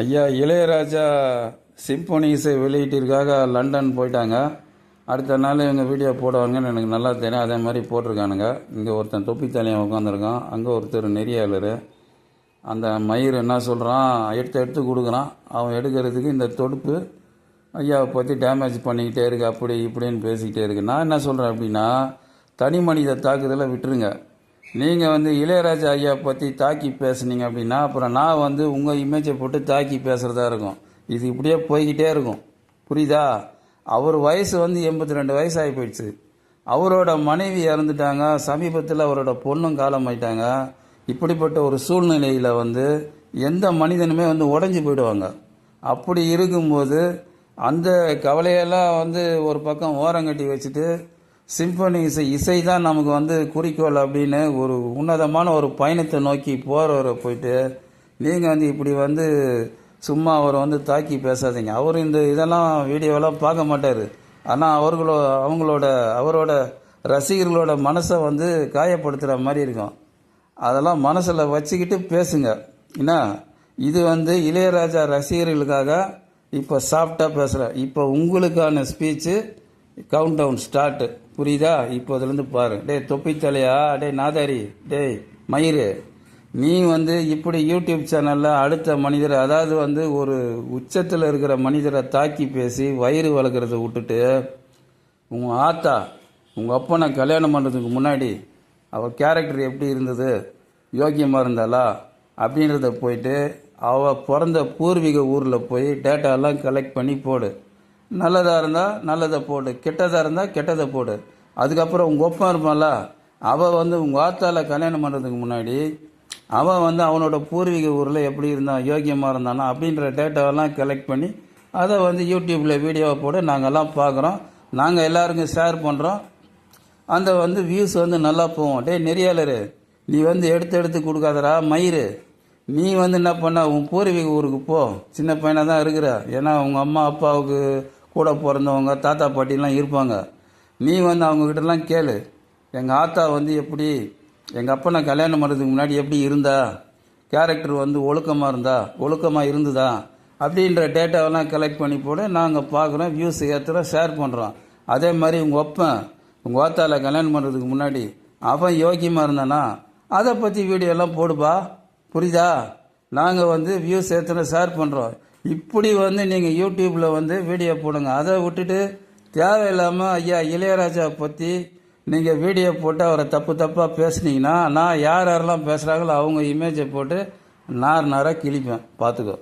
ஐயா இளையராஜா சிம்பொனி இசை வெளியீட்டிற்காக லண்டன் போயிட்டாங்க. அடுத்த நாள் இவங்க வீடியோ போடுவாங்கன்னு எனக்கு நல்லா தெரியும். அதே மாதிரி போட்டிருக்கானுங்க. இங்கே ஒருத்தன் தொப்பி தலையன் உட்காந்துருக்கான் அங்கே ஒருத்தர் நெறியாளர். அந்த மயிர் என்ன சொல்கிறான் எடுத்து எடுத்து கொடுக்குறான். அவன் எடுக்கிறதுக்கு இந்த தொடுப்பு ஐயாவை பற்றி டேமேஜ் பண்ணிக்கிட்டே இருக்கு. அப்படி இப்படின்னு பேசிக்கிட்டே இருக்கு. நான் என்ன சொல்கிறேன் அப்படின்னா தனி மனித தாக்குதலை விட்டுருங்க. நீங்கள் வந்து இளையராஜா ஐயா பற்றி தாக்கி பேசுனீங்க அப்படின்னா அப்புறம் நான் வந்து உங்கள் இமேஜை போட்டு தாக்கி பேசுகிறதா இருக்கும். இது இப்படியே போய்கிட்டே இருக்கும். புரியுதா? அவர் வயசு வந்து எண்பத்தி ரெண்டு வயசு ஆகி போயிடுச்சு. அவரோட மனைவி இறந்துட்டாங்க. சமீபத்தில் அவரோட பொண்ணும் காலம் ஆயிட்டாங்க. இப்படிப்பட்ட ஒரு சூழ்நிலையில் வந்து எந்த மனிதனுமே வந்து உடஞ்சி போயிடுவாங்க. அப்படி இருக்கும்போது அந்த கவலையெல்லாம் வந்து ஒரு பக்கம் ஓரங்கட்டி வச்சுட்டு சிம்பனி இசை இசை தான் நமக்கு வந்து குறிக்கோள் அப்படின்னு ஒரு உன்னதமான ஒரு பயணத்தை நோக்கி போகிறவரை போயிட்டு நீங்கள் வந்து இப்படி வந்து சும்மா அவரை வந்து தாக்கி பேசாதீங்க. அவர் இந்த இதெல்லாம் வீடியோவெல்லாம் பார்க்க மாட்டார். ஆனால் அவர்களோ அவங்களோட அவரோட ரசிகர்களோட மனசை வந்து காயப்படுத்துகிற மாதிரி இருக்கும். அதெல்லாம் மனசில் வச்சுக்கிட்டு பேசுங்க. என்ன இது வந்து இளையராஜா ரசிகர்களுக்காக இப்போ சாஃப்டாக பேசுகிறேன் இப்போ உங்களுக்கான ஸ்பீச்சு கவுண்ட் டவுன் ஸ்டார்ட்டு புரியுதா? இப்போ அதுலேருந்து பாரு. டேய் தொப்பி தலையா டேய் நாதாரி. டேய் மயிறு. நீ வந்து இப்படி யூடியூப் சேனலில் அடுத்த மனிதரை அதாவது வந்து ஒரு உச்சத்தில் இருக்கிற மனிதரை தாக்கி பேசி வயிறு வளர்க்குறத விட்டுட்டு உங்கள் ஆத்தா உங்கள் அப்பனை கல்யாணம் பண்ணுறதுக்கு முன்னாடி அவள் கேரக்டர் எப்படி இருந்தது? யோக்கியமாக இருந்தாளா? அப்படின்றத போயிட்டு அவள் பிறந்த பூர்வீக ஊரில் போய் டேட்டாலாம் கலெக்ட் பண்ணி போடு. நல்லதாக இருந்தால் நல்லதை போடு. கெட்டதாக இருந்தால் கெட்டதை போடு. அதுக்கப்புறம் உங்கள் ஒப்பம் இருப்பான்ல அவள் வந்து உங்கள் ஆத்தால கல்யாணம் பண்ணுறதுக்கு முன்னாடி அவன் வந்து அவனோட பூர்வீக ஊரில் எப்படி இருந்தான் யோக்கியமாக இருந்தானா அப்படின்ற டேட்டாவெல்லாம் கலெக்ட் பண்ணி அதை வந்து யூடியூப்பில் வீடியோவை போட்டு நாங்கள்லாம் பார்க்குறோம். நாங்கள் எல்லாருக்கும் ஷேர் பண்ணுறோம் அந்த வந்து வியூஸ் வந்து நல்லா போவோம் டே நெறியாளர் நீ வந்து எடுத்து எடுத்து கொடுக்காதடா மயிறு. நீ வந்து என்ன பண்ண உன் பூர்வீக ஊருக்கு போ. சின்ன பையனாக தான் இருக்கிற. ஏன்னா உங்கள் அம்மா அப்பாவுக்கு கூட பிறந்தவங்க தாத்தா பாட்டிலாம் இருப்பாங்க. நீ வந்து அவங்கக்கிட்டலாம் கேளு. எங்கள் ஆத்தா வந்து எப்படி எங்கள் அப்பா நான் கல்யாணம் பண்ணுறதுக்கு முன்னாடி எப்படி இருந்தா கேரக்டர் வந்து ஒழுக்கமாக இருந்தா ஒழுக்கமாக இருந்ததா அப்படின்ற டேட்டாவெல்லாம் கலெக்ட் பண்ணி போட நாங்கள் பார்க்குறோம் வியூஸ் ஏற்றுறோம் ஷேர் பண்ணுறோம் அதே மாதிரி உங்கள் ஒப்பன் உங்கள் ஓத்தால கல்யாணம் பண்ணுறதுக்கு முன்னாடி அவன் யோக்கியமாக இருந்தானா? அதை பற்றி வீடியோலாம் போடுப்பா. புரியுதா? நாங்கள் வந்து வியூஸ் ஏற்றுறோம் ஷேர் பண்ணுறோம் இப்படி வந்து நீங்கள் யூடியூப்பில் வந்து வீடியோ போடுங்க. அதை விட்டுட்டு தேவையில்லாமல் ஐயா இளையராஜா பற்றி நீங்கள் வீடியோ போட்டு அவரை தப்பு தப்பாக பேசுனீங்கன்னா நான் யார் யாரெல்லாம் பேசுகிறாங்களோ அவங்க இமேஜை போட்டு நார் நாராக கிழிப்பேன். பார்த்துக்கோ